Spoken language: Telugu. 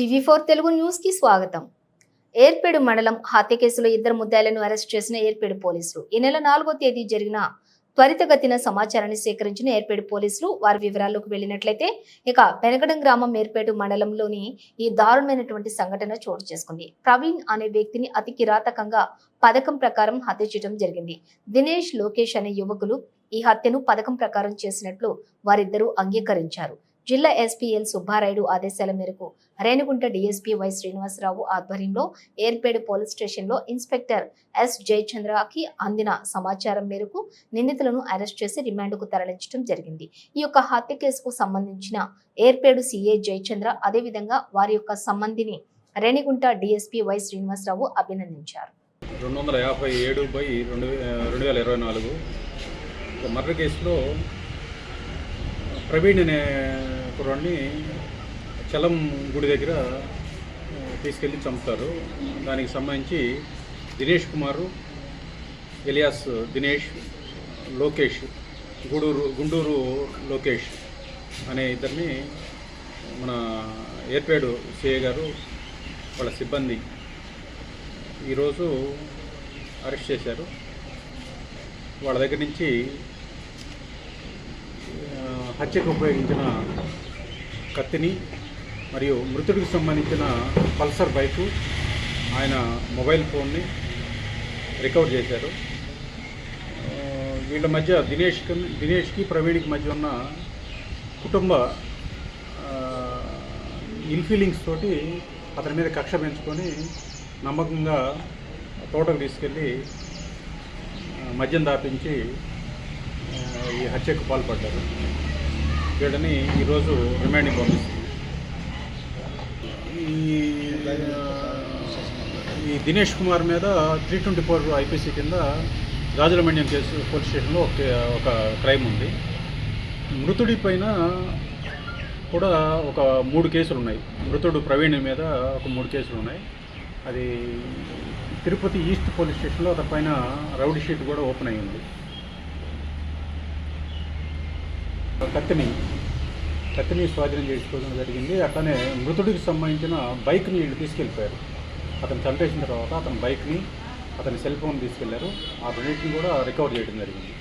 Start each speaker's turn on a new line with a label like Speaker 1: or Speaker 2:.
Speaker 1: టీవీ ఫోర్ తెలుగు న్యూస్కి స్వాగతం. ఏర్పేడు మండలం హత్య కేసులో ఇద్దరు ముద్దాయిలను అరెస్ట్ చేసిన ఏర్పేడు పోలీసులు. ఈ నెల నాలుగో తేదీ జరిగిన త్వరితగతిన సమాచారాన్ని సేకరించిన ఏర్పేడు పోలీసులు వారి వివరాల్లోకి వెళ్ళినట్లయితే ఇక పెనగడం గ్రామం ఏర్పేడు మండలంలోని ఈ దారుణమైనటువంటి సంఘటన చోటు చేసుకుంది. ప్రవీణ్ అనే వ్యక్తిని అతి కిరాతకంగా పథకం ప్రకారం హత్య చేయడం జరిగింది. దినేష్ లోకేష్ అనే యువకులు ఈ హత్యను పథకం ప్రకారం చేసినట్లు వారిద్దరూ అంగీకరించారు. జిల్లా ఎస్పీఎల్ సుబ్బారాయుడు ఆదేశాల మేరకు రేణిగుంట డీఎస్పీ వై శ్రీనివాసరావు ఆధ్వర్యంలో ఏర్పేడు పోలీస్ స్టేషన్లో ఇన్స్పెక్టర్ ఎస్ జయచంద్రకి అందిన సమాచారం మేరకు నిందితులను అరెస్ట్ చేసి రిమాండ్కు తరలించడం జరిగింది. ఈ యొక్క హత్య కేసుకు సంబంధించిన ఏర్పేడు సిఏ జయచంద్ర అదేవిధంగా వారి యొక్క సంబంధిని రేణిగుంట డీఎస్పీ వై శ్రీనివాసరావు అభినందించారు.
Speaker 2: రెండు వందల యాభై ఏడు బై రెండు రెండు వేల ఇరవై నాలుగు ఒక మర్డర్ కేసులో ప్రవీణ్ అనే కుర్రాడిని చలం గుడి దగ్గర తీసుకెళ్ళి చంపుతారు. దానికి సంబంధించి దినేష్ కుమారు ఎలియాస్ దినేష్ లోకేష్ గూడూరు గుండూరు లోకేష్ అనే ఇద్దరిని మన ఏర్పేడు సిఏ గారు వాళ్ళ సిబ్బంది ఈరోజు అరెస్ట్ చేశారు. వాళ్ళ దగ్గర నుంచి హత్యకు ఉపయోగించిన కత్తిని మరియు మృతుడికి సంబంధించిన పల్సర్ బైకు ఆయన మొబైల్ ఫోన్ని రికవర్ చేశారు. వీళ్ళ మధ్య దినేష్ దినేష్కి ప్రవీణ్కి మధ్య ఉన్న కుటుంబ ఇల్ ఫీలింగ్స్ తోటి అతని మీద కక్ష పెంచుకొని నమ్మకంగా తోటకు తీసుకెళ్ళి మద్యం దాపించి ఈ హత్యకు పాల్పడ్డారు. వీళ్ళని ఈరోజు రిమాండింగ్ పంపిస్తుంది. ఈ దినేష్ కుమార్ మీద త్రీ ట్వంటీ ఫోర్ ఐపీసీ కింద గాజులమండ్యం కేసు పోలీస్ స్టేషన్లో ఒక ఒక క్రైమ్ ఉంది. మృతుడి పైన కూడా ఒక మూడు కేసులు ఉన్నాయి. మృతుడు ప్రవీణ్ మీద ఒక మూడు కేసులు ఉన్నాయి. అది తిరుపతి ఈస్ట్ పోలీస్ స్టేషన్లో అతని పైన రౌడీ షీట్ కూడా ఓపెన్ అయ్యింది ఉంది కత్తిని కత్తిని స్వాధీనం చేసుకోవడం జరిగింది. అట్లనే మృతుడికి సంబంధించిన బైక్ని వీళ్ళు తీసుకెళ్ళిపోయారు. అతను చంపేసిన తర్వాత అతని బైక్ని అతని సెల్ ఫోన్ తీసుకెళ్ళారు. ఆ రెండింటిని కూడా రికవర్ చేయడం జరిగింది.